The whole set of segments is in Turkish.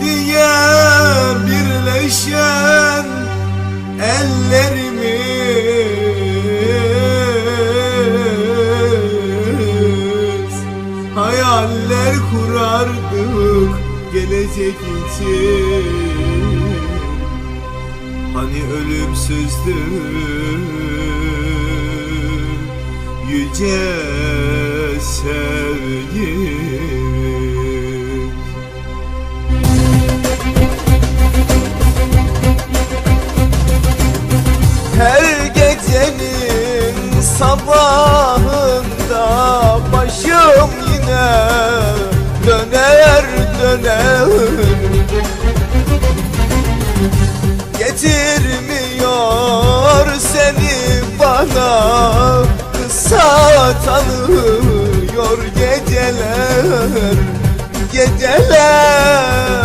diye birleşen ellerimiz. Hayaller kurardık gelecek için. Hani ölümsüzdü yüce sevgimiz döner Getirmiyor seni bana. Kısa tanıyor geceler Geceler.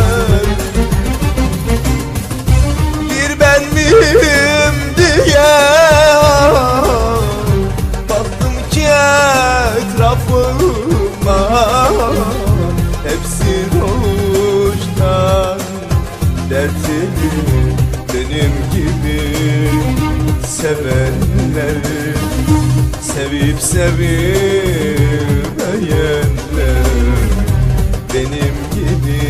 Bir ben miyim diye Baktım ki etrafıma Hepsi dertli benim gibi sevenler Sevip sevilmeyenler Benim gibi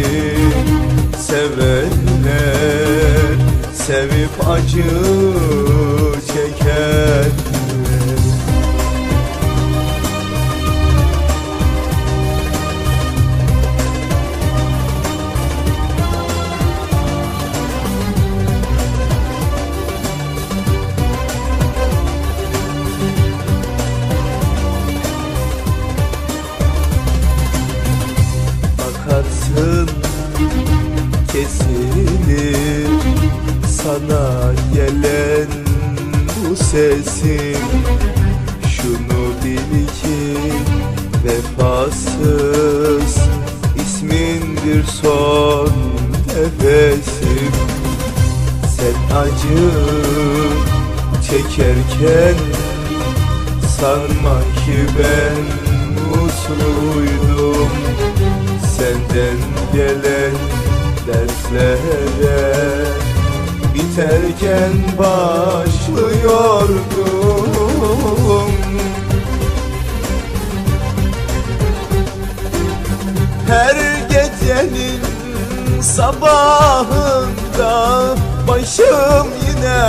sevenler Sevip acı çekenler sana gelen bu sesin şunu bil ki vefasız ismindir son nefesim. Sen acı çekerken sanma ki ben mutluydum Senden gelen dertlere Biterken başlıyordum. Her gecenin sabahında Başım yine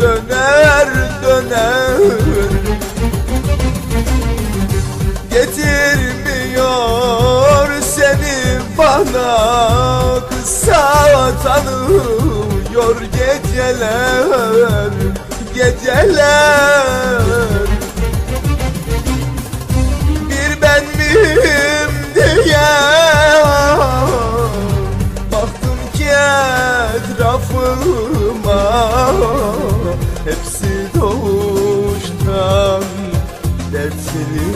döner döner. Getirmiyor seni bana Kısa tanıyor geceler Geceler. Bir ben miyim diye Baktım ki etrafıma. Hepsi doğuştan dertli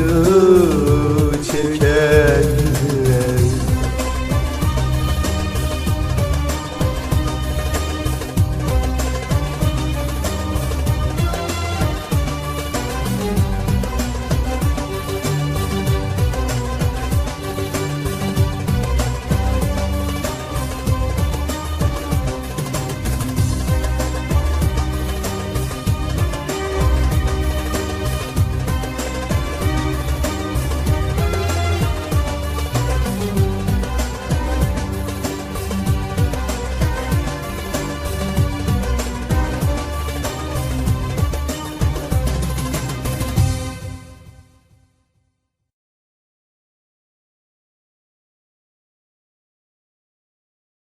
sevenler Sevip acı çekenler